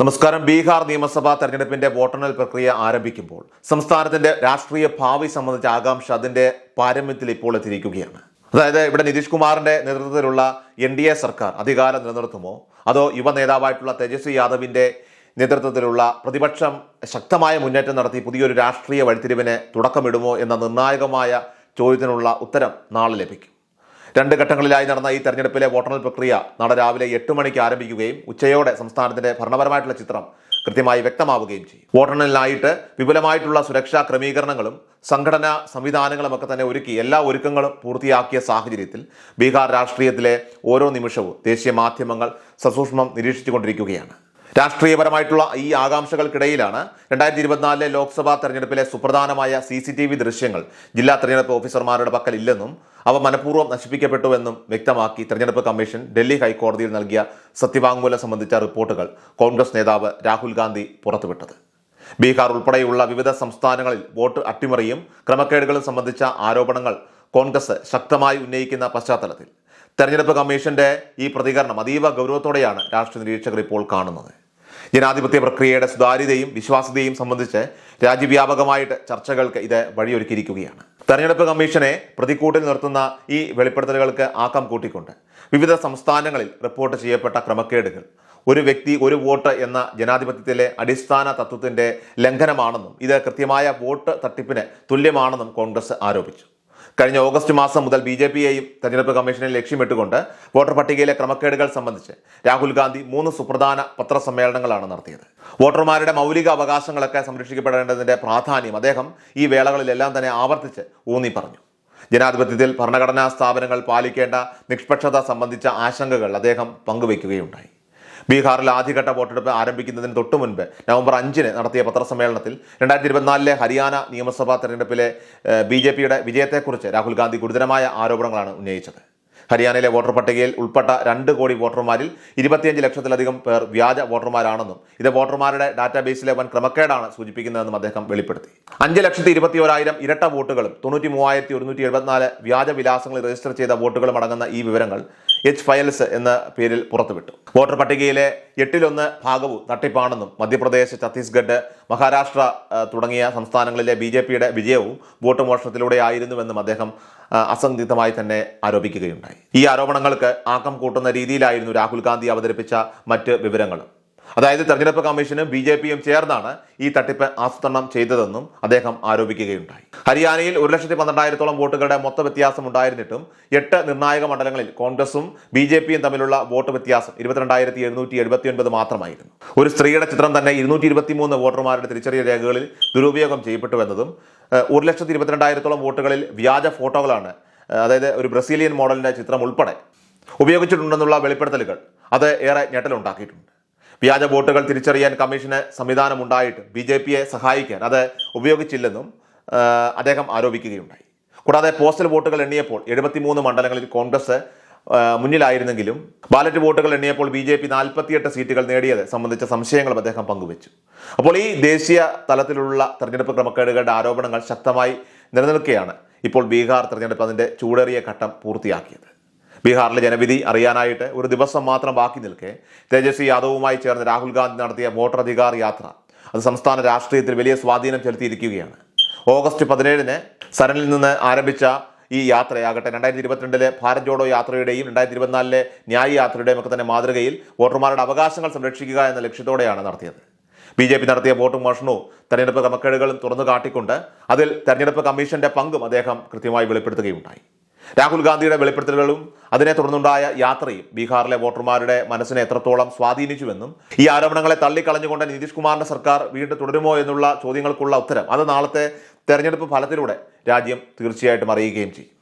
നമസ്കാരം. ബീഹാർ നിയമസഭാ തെരഞ്ഞെടുപ്പിന്റെ വോട്ടെണ്ണൽ പ്രക്രിയ ആരംഭിക്കുമ്പോൾ സംസ്ഥാനത്തിന്റെ രാഷ്ട്രീയ ഭാവി സംബന്ധിച്ച ആകാംക്ഷ അതിന്റെ പാരമ്യത്തിൽ ഇപ്പോൾ എത്തിയിരിക്കുകയാണ്. അതായത് ഇവിടെ നിതീഷ് കുമാറിന്റെ നേതൃത്വത്തിലുള്ള എൻ ഡി എ സർക്കാർ അധികാരം നിലനിർത്തുമോ? അതോ യുവ നേതാവായിട്ടുള്ള തേജസ്വി യാദവിന്റെ നേതൃത്വത്തിലുള്ള പ്രതിപക്ഷം ശക്തമായ മുന്നേറ്റം നടത്തി പുതിയൊരു രാഷ്ട്രീയ വഴിത്തിരിവിന് തുടക്കമിടുമോ എന്ന നിർണായകമായ ചോദ്യത്തിനുള്ള ഉത്തരം നാളെ ലഭിക്കും. രണ്ട് ഘട്ടങ്ങളിലായി നടന്ന ഈ തെരഞ്ഞെടുപ്പിലെ വോട്ടെണ്ണൽ പ്രക്രിയ നാളെ രാവിലെ എട്ട് മണിക്ക് ആരംഭിക്കുകയും ഉച്ചയോടെ സംസ്ഥാനത്തിന്റെ ഭരണപരമായിട്ടുള്ള ചിത്രം കൃത്യമായി വ്യക്തമാവുകയും ചെയ്യും. വോട്ടെണ്ണലിനായിട്ട് വിപുലമായിട്ടുള്ള സുരക്ഷാ ക്രമീകരണങ്ങളും സംഘടനാ സംവിധാനങ്ങളും ഒക്കെ തന്നെ ഒരുക്കി എല്ലാ ഒരുക്കങ്ങളും പൂർത്തിയാക്കിയ സാഹചര്യത്തിൽ ബീഹാർ രാഷ്ട്രീയത്തിലെ ഓരോ നിമിഷവും ദേശീയ മാധ്യമങ്ങൾ സസൂക്ഷ്മം നിരീക്ഷിച്ചുകൊണ്ടിരിക്കുകയാണ്. രാഷ്ട്രീയപരമായിട്ടുള്ള ഈ ആകാംക്ഷകൾക്കിടയിലാണ് രണ്ടായിരത്തി ഇരുപത്തിനാലിലെ ലോക്സഭാ തെരഞ്ഞെടുപ്പിലെ സുപ്രധാനമായ സി സി ടി വി ദൃശ്യങ്ങൾ ജില്ലാ തെരഞ്ഞെടുപ്പ് ഓഫീസർമാരുടെ പക്കൽ ഇല്ലെന്നും അവ മനഃപൂർവം നശിപ്പിക്കപ്പെട്ടുവെന്നും വ്യക്തമാക്കി തെരഞ്ഞെടുപ്പ് കമ്മീഷൻ ഡൽഹി ഹൈക്കോടതിയിൽ നൽകിയ സത്യവാങ്മൂലം സംബന്ധിച്ച റിപ്പോർട്ടുകൾ കോൺഗ്രസ് നേതാവ് രാഹുൽ ഗാന്ധി പുറത്തുവിട്ടത്. ബീഹാർ ഉൾപ്പെടെയുള്ള വിവിധ സംസ്ഥാനങ്ങളിൽ വോട്ട് അട്ടിമറിയും ക്രമക്കേടുകളും സംബന്ധിച്ച ആരോപണങ്ങൾ കോൺഗ്രസ് ശക്തമായി ഉന്നയിക്കുന്ന പശ്ചാത്തലത്തിൽ. തെരഞ്ഞെടുപ്പ് കമ്മീഷന്റെ ഈ പ്രതികരണം അതീവ ഗൗരവത്തോടെയാണ് രാഷ്ട്രീയ നിരീക്ഷകർ ഇപ്പോൾ കാണുന്നത്. ജനാധിപത്യ പ്രക്രിയയുടെ സുതാര്യതയും വിശ്വാസ്യതയും സംബന്ധിച്ച് രാജ്യവ്യാപകമായിട്ട് ചർച്ചകൾക്ക് ഇത് വഴിയൊരുക്കിയിരിക്കുകയാണ്. തെരഞ്ഞെടുപ്പ് കമ്മീഷനെ പ്രതിക്കൂട്ടിൽ നിർത്തുന്ന ഈ വെളിപ്പെടുത്തലുകൾക്ക് ആക്കം കൂട്ടിക്കൊണ്ട് വിവിധ സംസ്ഥാനങ്ങളിൽ റിപ്പോർട്ട് ചെയ്യപ്പെട്ട ക്രമക്കേടുകൾ ഒരു വ്യക്തി ഒരു വോട്ട് എന്ന ജനാധിപത്യത്തിലെ അടിസ്ഥാന തത്വത്തിന്റെ ലംഘനമാണെന്നും ഇത് കൃത്യമായ വോട്ട് തട്ടിപ്പിന് തുല്യമാണെന്നും കോൺഗ്രസ് ആരോപിച്ചു. കഴിഞ്ഞ ഓഗസ്റ്റ് മാസം മുതൽ ബി ജെ പിയെയും തെരഞ്ഞെടുപ്പ് കമ്മീഷനെ ലക്ഷ്യമിട്ടുകൊണ്ട് വോട്ടർ പട്ടികയിലെ ക്രമക്കേടുകൾ സംബന്ധിച്ച് രാഹുൽ ഗാന്ധി മൂന്ന് സുപ്രധാന പത്രസമ്മേളനങ്ങളാണ് നടത്തിയത്. വോട്ടർമാരുടെ മൗലിക അവകാശങ്ങളൊക്കെ സംരക്ഷിക്കപ്പെടേണ്ടതിന്റെ പ്രാധാന്യം അദ്ദേഹം ഈ വേളകളിലെല്ലാം തന്നെ ആവർത്തിച്ച് ഊന്നി പറഞ്ഞു. ജനാധിപത്യത്തിൽ ഭരണഘടനാ സ്ഥാപനങ്ങൾ പാലിക്കേണ്ട നിഷ്പക്ഷത സംബന്ധിച്ച ആശങ്കകൾ അദ്ദേഹം പങ്കുവയ്ക്കുകയുണ്ടായി. ബീഹാറിൽ ആദ്യഘട്ട വോട്ടെടുപ്പ് ആരംഭിക്കുന്നതിന് തൊട്ടു മുൻപ് നവംബർ അഞ്ചിന് നടത്തിയ പത്രസമ്മേളനത്തിൽ രണ്ടായിരത്തി ഇരുപത്തിനാലിലെ ഹരിയാന നിയമസഭാ തെരഞ്ഞെടുപ്പിലെ ബി ജെ പിയുടെ വിജയത്തെക്കുറിച്ച് രാഹുൽ ഗാന്ധി ഗുരുതരമായ ആരോപണങ്ങളാണ് ഉന്നയിച്ചത്. ഹരിയാനയിലെ വോട്ടർ പട്ടികയിൽ ഉൾപ്പെട്ട രണ്ട് കോടി വോട്ടർമാരിൽ ഇരുപത്തിയഞ്ച് ലക്ഷത്തിലധികം പേർ വ്യാജ വോട്ടർമാരാണെന്നും ഇത് വോട്ടർമാരുടെ ഡാറ്റാബേസിലെ വൻ ക്രമക്കേടാണ് സൂചിപ്പിക്കുന്നതെന്നും അദ്ദേഹം വെളിപ്പെടുത്തി. അഞ്ച് ലക്ഷത്തി ഇരുപത്തി ഒരായിരം ഇരട്ട വോട്ടുകളും തൊണ്ണൂറ്റി മൂവായിരത്തി ഒരുന്നൂറ്റി എഴുപത്തിനാല് വ്യാജ വിലാസങ്ങളിൽ രജിസ്റ്റർ ചെയ്ത വോട്ടുകളും അടങ്ങുന്ന ഈ വിവരങ്ങൾ എച്ച് ഫയൽസ് എന്ന പേരിൽ പുറത്തുവിട്ടു. വോട്ടർ പട്ടികയിലെ എട്ടിലൊന്ന് ഭാഗവും തട്ടിപ്പാണെന്നും മധ്യപ്രദേശ് ഛത്തീസ്ഗഡ് മഹാരാഷ്ട്ര തുടങ്ങിയ സംസ്ഥാനങ്ങളിലെ ബി ജെ പിയുടെ വിജയവും വോട്ട് മോഷണത്തിലൂടെ ആയിരുന്നുവെന്നും അദ്ദേഹം ആ, അസന്ദിഗ്ധമായി തന്നെ ആരോപിക്കുകയുണ്ടായി. ഈ ആരോപണങ്ങൾക്ക് ആക്കം കൂട്ടുന്ന രീതിയിലായിരുന്നു രാഹുൽ ഗാന്ധി അവതരിപ്പിച്ച മറ്റ് വിവരങ്ങളും. അതായത് തെരഞ്ഞെടുപ്പ് കമ്മീഷനും ബി ജെ പിയും ചേർന്നാണ് ഈ തട്ടിപ്പ് ആസൂത്രണം ചെയ്തതെന്നും അദ്ദേഹം ആരോപിക്കുകയുണ്ടായി. ഹരിയാനയിൽ ഒരു ലക്ഷത്തി പന്ത്രണ്ടായിരത്തോളം വോട്ടുകളുടെ മൊത്ത വ്യത്യാസം ഉണ്ടായിരുന്നിട്ടും എട്ട് നിർണായക മണ്ഡലങ്ങളിൽ കോൺഗ്രസും ബി ജെ പിയും തമ്മിലുള്ള വോട്ട് വ്യത്യാസം ഇരുപത്തിരണ്ടായിരത്തി എഴുന്നൂറ്റി എഴുപത്തി ഒൻപത് മാത്രമായിരുന്നു. ഒരു സ്ത്രീയുടെ ചിത്രം തന്നെ ഇരുന്നൂറ്റി ഇരുപത്തി മൂന്ന് വോട്ടർമാരുടെ തിരിച്ചറിയൽ രേഖകളിൽ ദുരുപയോഗം ചെയ്യപ്പെട്ടുവെന്നതും ഒരു ലക്ഷത്തി ഇരുപത്തിരണ്ടായിരത്തോളം വോട്ടുകളിൽ വ്യാജ ഫോട്ടോകളാണ് അതായത് ഒരു ബ്രസീലിയൻ മോഡലിന്റെ ചിത്രം ഉൾപ്പെടെ ഉപയോഗിച്ചിട്ടുണ്ടെന്നുള്ള വെളിപ്പെടുത്തലുകൾ അത് ഏറെ ഞെട്ടലുണ്ടാക്കിയിട്ടുണ്ട്. വ്യാജ വോട്ടുകൾ തിരിച്ചറിയാൻ കമ്മീഷന് സംവിധാനമുണ്ടായിട്ട് ബി ജെ പിയെ സഹായിക്കാൻ അത് ഉപയോഗിച്ചില്ലെന്നും അദ്ദേഹം ആരോപിക്കുകയുണ്ടായി. കൂടാതെ പോസ്റ്റൽ വോട്ടുകൾ എണ്ണിയപ്പോൾ എഴുപത്തിമൂന്ന് മണ്ഡലങ്ങളിൽ കോൺഗ്രസ് മുന്നിലായിരുന്നെങ്കിലും ബാലറ്റ് വോട്ടുകൾ എണ്ണിയപ്പോൾ ബി ജെ പി നാൽപ്പത്തിയെട്ട് സീറ്റുകൾ നേടിയത് സംബന്ധിച്ച സംശയങ്ങളും അദ്ദേഹം പങ്കുവച്ചു. അപ്പോൾ ഈ ദേശീയ തലത്തിലുള്ള തെരഞ്ഞെടുപ്പ് ക്രമക്കേടുകളുടെ ആരോപണങ്ങൾ ശക്തമായി നിലനിൽക്കുകയാണ് ഇപ്പോൾ ബീഹാർ തെരഞ്ഞെടുപ്പ് അതിന്റെ ചൂടേറിയ ഘട്ടം പൂർത്തിയാക്കിയത്. ബീഹാറിലെ ജനവിധി അറിയാനായിട്ട് ഒരു ദിവസം മാത്രം ബാക്കി നിൽക്കെ. തേജസ്വി യാദവുമായി ചേർന്ന് രാഹുൽ ഗാന്ധി നടത്തിയ വോട്ടർ അധികാർ യാത്ര. അത് സംസ്ഥാന രാഷ്ട്രീയത്തിൽ വലിയ സ്വാധീനം ചെലുത്തിയിരിക്കുകയാണ്. ഓഗസ്റ്റ് പതിനേഴിന് സരനിൽ നിന്ന് ആരംഭിച്ച ഈ യാത്രയാകട്ടെ രണ്ടായിരത്തി ഇരുപത്തിരണ്ടിലെ ഭാരത് ജോഡോ യാത്രയുടെയും രണ്ടായിരത്തി ഇരുപത്തിനാലിലെ ന്യായ് യാത്രയുടെയും ഒക്കെ തന്നെ മാതൃകയിൽ വോട്ടർമാരുടെ അവകാശങ്ങൾ സംരക്ഷിക്കുക എന്ന ലക്ഷ്യത്തോടെയാണ് നടത്തിയത്. ബി ജെ പി നടത്തിയ വോട്ട് മോഷണവും തെരഞ്ഞെടുപ്പ് ക്രമക്കേടുകളും തുറന്നു കാട്ടിക്കൊണ്ട് അതിൽ തെരഞ്ഞെടുപ്പ് കമ്മീഷന്റെ പങ്കും അദ്ദേഹം കൃത്യമായി വെളിപ്പെടുത്തുകയുണ്ടായി. രാഹുൽ ഗാന്ധിയുടെ വെളിപ്പെടുത്തലുകളും അതിനെ തുടർന്നുണ്ടായ യാത്രയും ബീഹാറിലെ വോട്ടർമാരുടെ മനസ്സിനെ എത്രത്തോളം സ്വാധീനിച്ചുവെന്നും ഈ ആരോപണങ്ങളെ തള്ളിക്കളഞ്ഞുകൊണ്ട് നിതീഷ് കുമാറിന്റെ സർക്കാർ വീണ്ടും തുടരുമോ എന്നുള്ള ചോദ്യങ്ങൾക്കുള്ള ഉത്തരം അത് നാളത്തെ തെരഞ്ഞെടുപ്പ് ഫലത്തിലൂടെ രാജ്യം തീർച്ചയായിട്ടും അറിയുകയും ചെയ്യും.